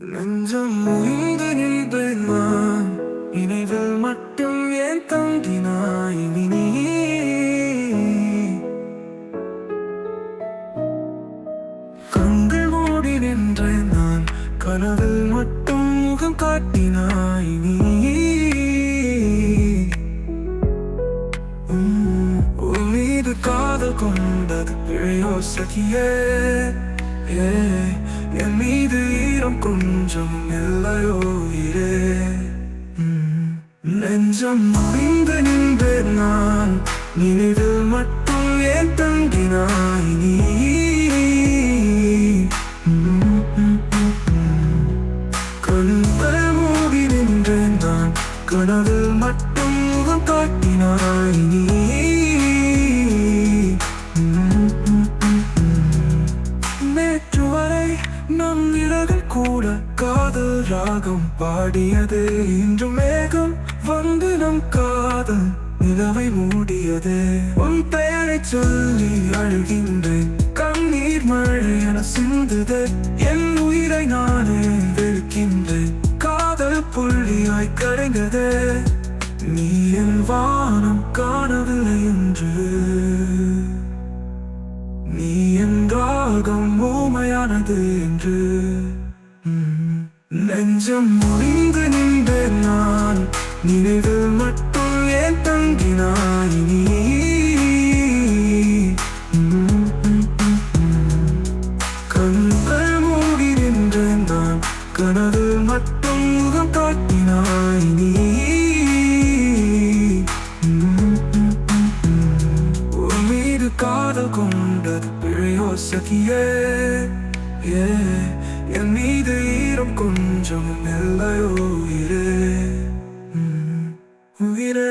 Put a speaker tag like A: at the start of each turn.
A: நெஞ்சம் முறிந்து நின்றேன் நான் நினைவில் மட்டும் ஏன் தங்கினாய் நீ கண்கள் மூடி நின்றேன் நான் கனவில் மட்டும் முகம் காட்டினாய் நீ உம், உன் மீது காதல் கொண்டது பிழையோ சகியே. ஏ, என் மீது ஈரம் கொஞ்சம் இல்லையோ இரே நெஞ்சம் முடிந்து நின்றேன் நான் நினைவில் மட்டும் ஏன் தங்கினாய் நீ கண்கள் மூடி நின்றேன் நான் கனவில் மட்டும் முகம் காட்டினாய் நீ நம் கூட காதல் ராகம் பாடியது. இன்று மேகம் வந்து நம் காதல் நிலவை மூடியது. உன் பெயரை சொல்லி அழுகின்றேன். கண்ணீர் மழை என சிந்துது. என் உயிரை நானே வெறுக்கின்றேன். காதல் புள்ளியாய் கரைந்தது. நீ என் வானம் காணவில்லை என்று. நீ என் என்றாகம் ஊமையானது என்று. நெஞ்சம் முடிந்து நின்றேன் நான். நினைவில் மட்டும் ஏன் தங்கினாய் நீ? கண்கள் மூடி நின்றேன் நான். கனவு மட்டும் முகம் காட்டினாய் சகியே ஏ என் மீது ஈரம் கொஞ்சம் இல்லையோ இரே உயிரே